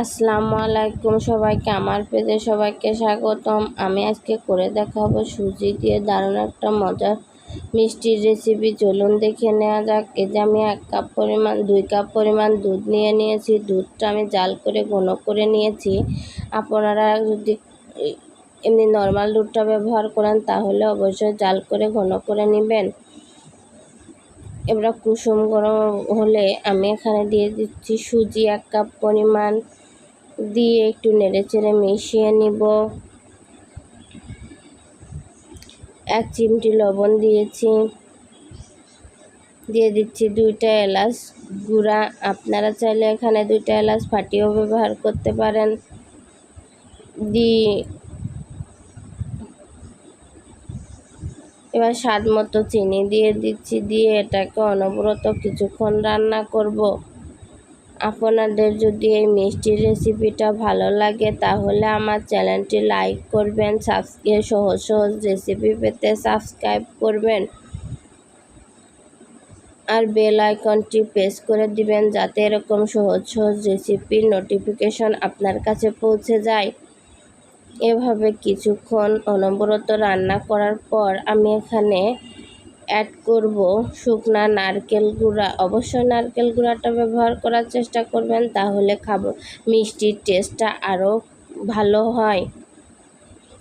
আসসালামু আলাইকুম সবাইকে, আমার পেজে সবাইকে স্বাগতম। আমি আজকে করে দেখাবো সুজি দিয়ে দারুণ একটা মজার মিষ্টির রেসিপি চলুন দেখে নেওয়া যাক। এই যে আমি এক কাপ পরিমাণ, দুই কাপ পরিমাণ দুধ নিয়ে নিয়েছি। দুধটা আমি জাল করে, ঘন করে নিয়েছি। আপনারা যদি এমনি নর্মাল দুধটা ব্যবহার করেন, তাহলে অবশ্যই জাল করে, ঘন করে নেবেন। এবার কুসুম গরম হলে আমি এখানে দিয়ে দিচ্ছি সুজি এক কাপ পরিমাণ। দিয়ে একটু নেড়েচেড়ে মিশিয়ে নিব। এক চিমটি লবণ দিয়েছি। দিয়ে দিচ্ছি দুইটা এলাচ গুঁড়া। আপনারা চাইলে এখানে দুইটা এলাচ ফাটিয়েও ব্যবহার করতে পারেন। দিয়ে এবার স্বাদ মতো চিনি দিয়ে দিচ্ছি। দিয়ে এটাকে অনবরত কিছুক্ষণ রান্না করব। আপনাদের যদি এই মিষ্টির রেসিপিটা ভালো লাগে, তাহলে আমার চ্যানেলটি লাইক করবেন সাবস্ক্রাইব সহজ সহজ রেসিপি পেতে সাবস্ক্রাইব করবেন। আর বেল আইকনটি প্রেস করে দিবেন, যাতে এরকম সহজ সহজ রেসিপির নোটিফিকেশন আপনার কাছে পৌঁছে যায়। এভাবে কিছুক্ষণ অনবরত রান্না করার পর আমি এখানে অ্যাড করব। শুকনা নারকেল গুঁড়া। অবশ্যই নারকেল গুঁড়াটা ব্যবহার করার চেষ্টা করবেন, তাহলে খাব। মিষ্টির টেস্টটা আরও ভালো হয়।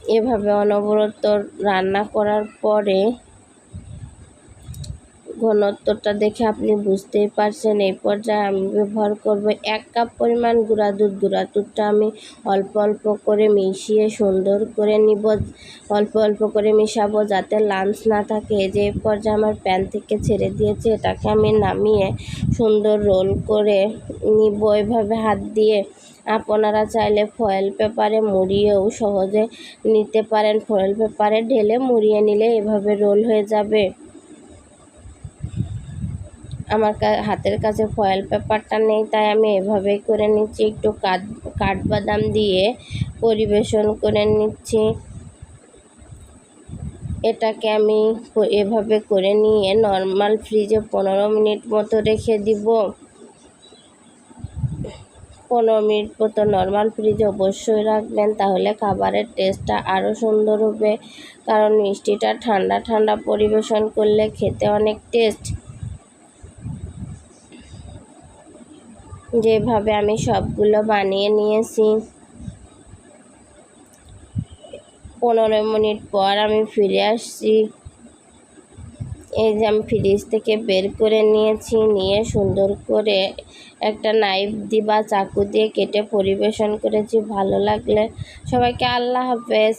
এভাবে অনবরত রান্না করার পরে ঘনত্বটা দেখে আপনি বুঝতেই পারছেন। এই পর্যায়ে আমি ব্যবহার করব এক কাপ পরিমাণ গুঁড়া দুধ। গুঁড়া দুধটা আমি অল্প অল্প করে মিশিয়ে সুন্দর করে নিব। অল্প অল্প করে মিশাবো যাতে লাঞ্চ না থাকে। যে পর্যায়ে আমার প্যান থেকে ছেড়ে দিয়েছে, এটাকে আমি নামিয়ে সুন্দর রোল করে নিব। এভাবে হাত দিয়ে আপনারা চাইলে ফয়েল পেপারে মুড়িয়েও সহজে নিতে পারেন। ফয়েল পেপারে ঢেলে মুড়িয়ে নিলে এভাবে রোল হয়ে যাবে। আমার হাতের কাছে ফয়েল পেপারটা নেই, তাই আমি এভাবেই করে নিচ্ছি। একটু কাঠ, কাঠবাদাম দিয়ে পরিবেশন করে নিচ্ছি। এটাকে আমি এভাবে করে নিয়ে নর্মাল ফ্রিজে পনেরো মিনিট মতো রেখে দিব। পনেরো মিনিট মতো নর্মাল ফ্রিজে অবশ্যই রাখবেন, তাহলে খাবারের টেস্টটা আরও সুন্দর হবে। কারণ মিষ্টিটা ঠান্ডা ঠান্ডা পরিবেশন করলে খেতে অনেক টেস্ট যেভাবে আমি সবগুলো বানিয়ে নিয়েছি। পনেরো মিনিট পর আমি ফিরে আসছি। এই যে আমি ফ্রিজ থেকে বের করে নিয়েছি, নিয়ে সুন্দর করে একটা নাইফ দিয়ে বা চাকু দিয়ে কেটে পরিবেশন করেছি। ভালো লাগলে সবাইকে আল্লাহ হাফেজ।